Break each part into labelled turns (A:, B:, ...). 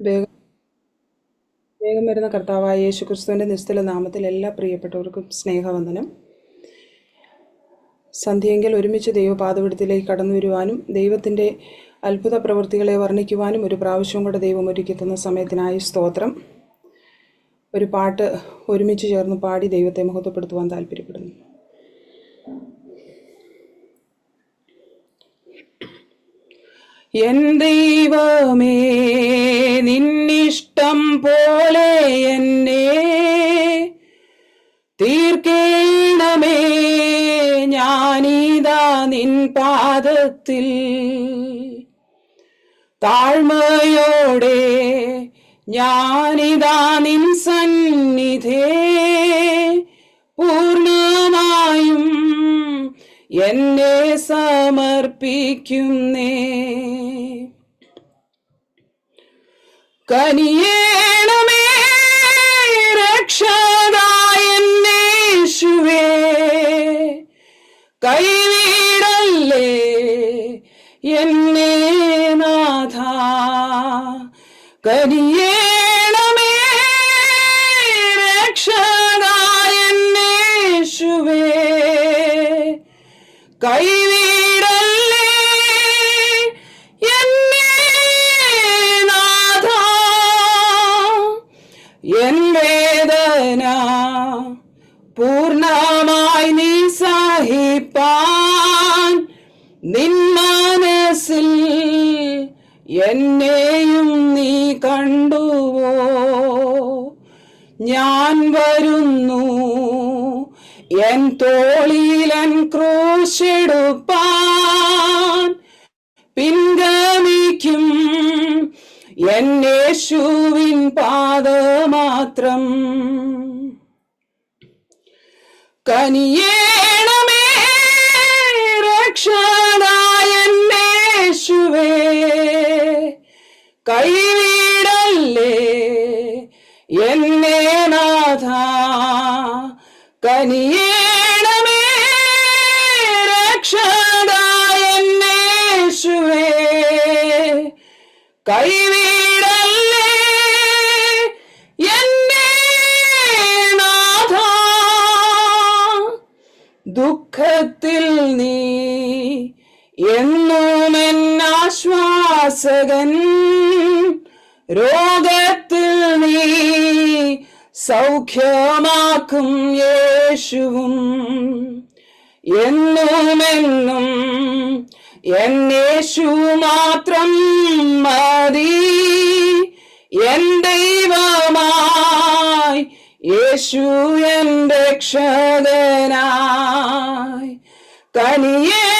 A: വേഗം വേഗം വരുന്ന കർത്താവായ യേശു ക്രിസ്തുവിന്റെ നിസ്തല നാമത്തിൽ എല്ലാ പ്രിയപ്പെട്ടവർക്കും സ്നേഹവന്ദനം. സന്ധ്യയെങ്കിൽ ഒരുമിച്ച് ദൈവപാതപിടത്തിലേക്ക് കടന്നു വരുവാനും ദൈവത്തിന്റെ അത്ഭുത പ്രവൃത്തികളെ വർണിക്കുവാനും ഒരു പ്രാവശ്യം കൂടെ ദൈവം ഒരുക്കിത്തുന്ന സമയത്തിനായി സ്തോത്രം. ഒരു പാട്ട് ഒരുമിച്ച് ചേർന്ന് പാടി ദൈവത്തെ മഹത്വപ്പെടുത്തുവാൻ താല്പര്യപ്പെടുന്നു. എൻ ദൈവമേ നിന്നിഷ്ടം പോലെ എന്നെ തീർക്കേണമേ. ഞാനിതാ നിൻ പാദത്തിൽ. താഴ്മയോടെ ഞാനിതാ നിൻ സന്നിധേ. എന്നെ സമർപ്പിക്കുന്നേ. കനിയേണമേ രക്ഷതായേശുവേ കൈവീടല്ലേ എന്നേ നാഥ. കനിയേണമേ കൈവീടല്ലേ? നാഥ എൻ വേദന പൂർണമായി നീ സഹിപ്പാൻ നിൻ മനസ്സിൽ എന്നെയും നീ കണ്ടുവോ? ഞാൻ വരുന്നു. എൻ തോളിലൻ ക്രൂശെടുപ്പാൻ പിൻഗമിക്കും. എന്നേശുവിൻ പാദമാത്രം. കനിയേണമേ രക്ഷനായന്നേശുവേ കൈവിടല്ലേ എന്നേ നാഥ കനിയേണമേ രക്ഷനായന്നേശുവേ കൈവീടല്ലേ എന്നെ നാഥ. ദുഃഖത്തിൽ നീ എന്നും എന്നാശ്വാസകൻ നീ സൗഖ്യമാക്കും യേശുവും. എന്നുമെന്നും എന്നേശു മാത്രം മതി. എൻ ദൈവമായി യേശു എൻ രക്ഷകനായി. കനിയേണമേ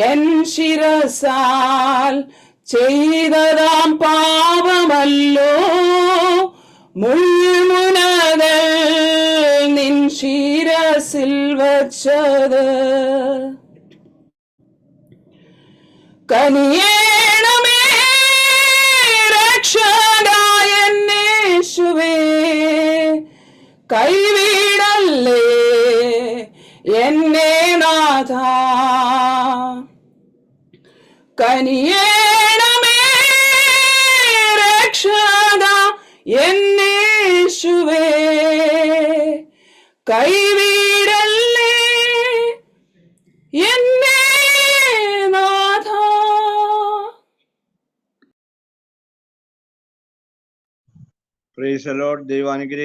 A: എൻ ശിരസാൽ ചെയ്തതാം പാപമല്ലോ. മുൾമുനകൾ നിൻ ശിരസിൽ വച്ചത്. കനിയേണമേ രക്ഷകായന്നേശുവേ കൈവിടല്ലേ എന്നെ നാഥ. കനിയേണമേ രക്ഷക എന്നേശുവേ. കൈവീടല്ലേ എന്നേ നാഥ.
B: പ്രൈസ് ലോർഡ് ദൈവാനുഗ്രഹം